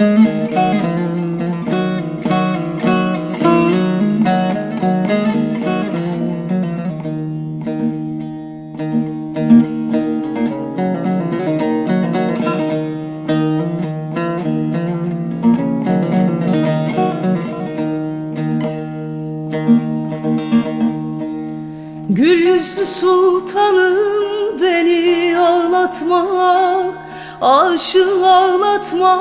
Gül yüzlü sultanım beni ağlatma. Aşığı ağlatma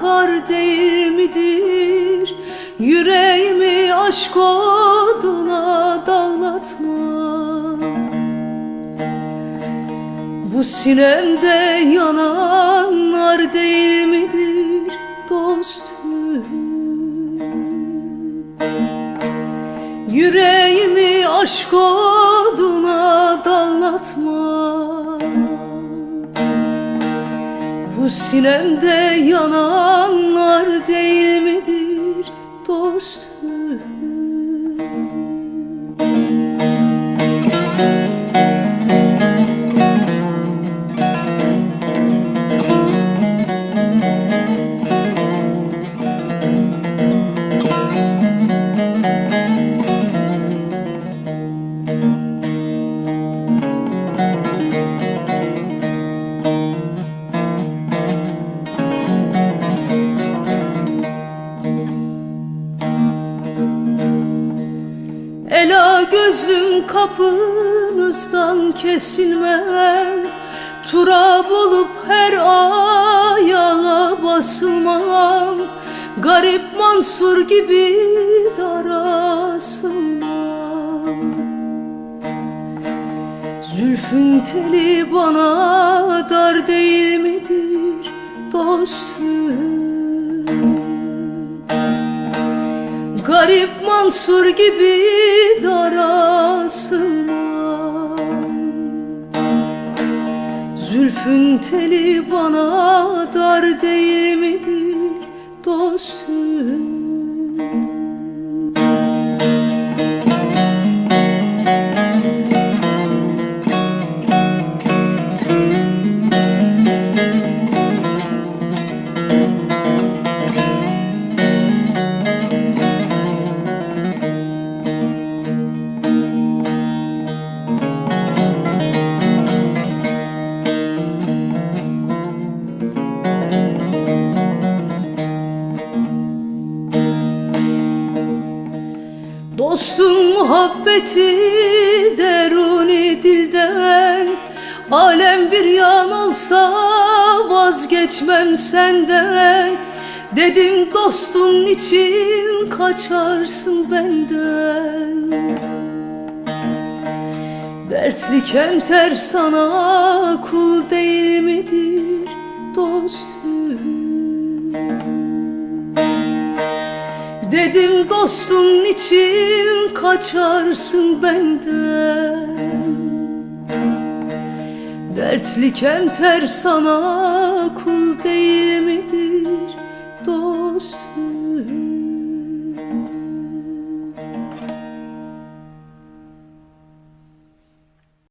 kar değil midir? Yüreğimi aşk oduna dağlatma. Bu sinemde yananlar değil midir dostum? Yüreğimi aşk oduna dağlatma Bu sinemde yananlar değil midir dostum gözüm kapınızdan kesilmem. Turab olup her ayağa basılmam. Garip Mansur gibi darasılmam. Zülfün teli bana dar değil midir dostum Mansur gibi darasılmam Zülfün teli bana dar değil midir dostum Dostum muhabbeti deruni dilden Alem bir yan olsa vazgeçmem senden. Dedim dostum için kaçarsın benden? Dertli kenter sana Dedim dostum için kaçarsın benden? Dertli kenter sana kul değil midir dostum